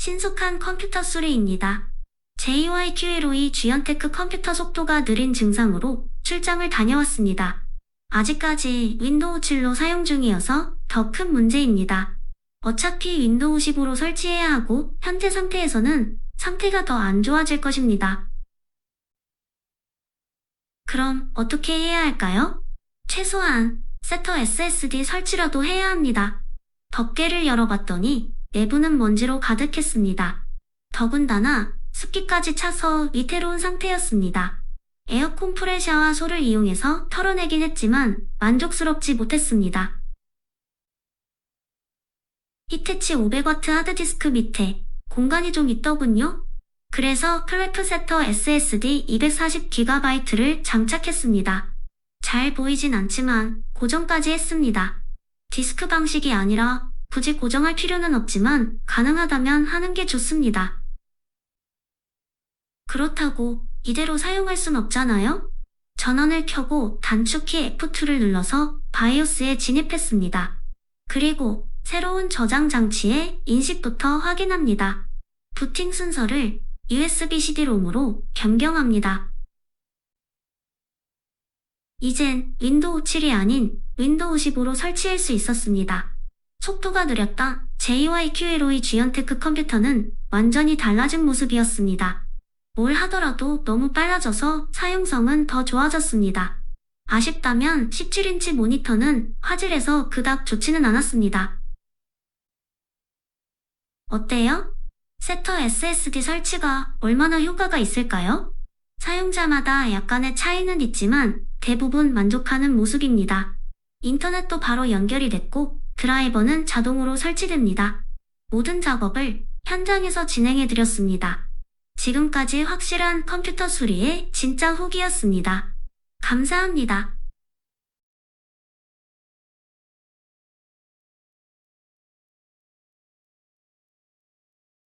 신속한 컴퓨터 수리입니다. JYQLOE 주연테크 컴퓨터 속도가 느린 증상으로 출장을 다녀왔습니다. 아직까지 윈도우 7로 사용 중이어서 더 큰 문제입니다. 어차피 윈도우 10으로 설치해야 하고 현재 상태에서는 상태가 더 안 좋아질 것입니다. 그럼 어떻게 해야 할까요? 최소한 세터 SSD 설치라도 해야 합니다. 덮개를 열어봤더니 내부는 먼지로 가득했습니다. 더군다나 습기까지 차서 위태로운 상태였습니다. 에어 콤프레셔와 소를 이용해서 털어내긴 했지만 만족스럽지 못했습니다. 히테치 500W 하드디스크 밑에 공간이 좀 있더군요. 그래서 클래프 세터 SSD 240GB를 장착했습니다. 잘 보이진 않지만 고정까지 했습니다. 디스크 방식이 아니라 굳이 고정할 필요는 없지만 가능하다면 하는 게 좋습니다. 그렇다고 이대로 사용할 순 없잖아요? 전원을 켜고 단축키 F2를 눌러서 바이오스에 진입했습니다. 그리고 새로운 저장 장치의 인식부터 확인합니다. 부팅 순서를 USB-CD 롬으로 변경합니다. 이젠 윈도우 7이 아닌 윈도우 10으로 설치할 수 있었습니다. 속도가 느렸다 JYQLOE 주연테크 컴퓨터는 완전히 달라진 모습이었습니다. 뭘 하더라도 너무 빨라져서 사용성은 더 좋아졌습니다. 아쉽다면 17인치 모니터는 화질에서 그닥 좋지는 않았습니다. 어때요? 세터 SSD 설치가 얼마나 효과가 있을까요? 사용자마다 약간의 차이는 있지만 대부분 만족하는 모습입니다. 인터넷도 바로 연결이 됐고 드라이버는 자동으로 설치됩니다. 모든 작업을 현장에서 진행해 드렸습니다. 지금까지 확실한 컴퓨터 수리의 진짜 후기였습니다. 감사합니다.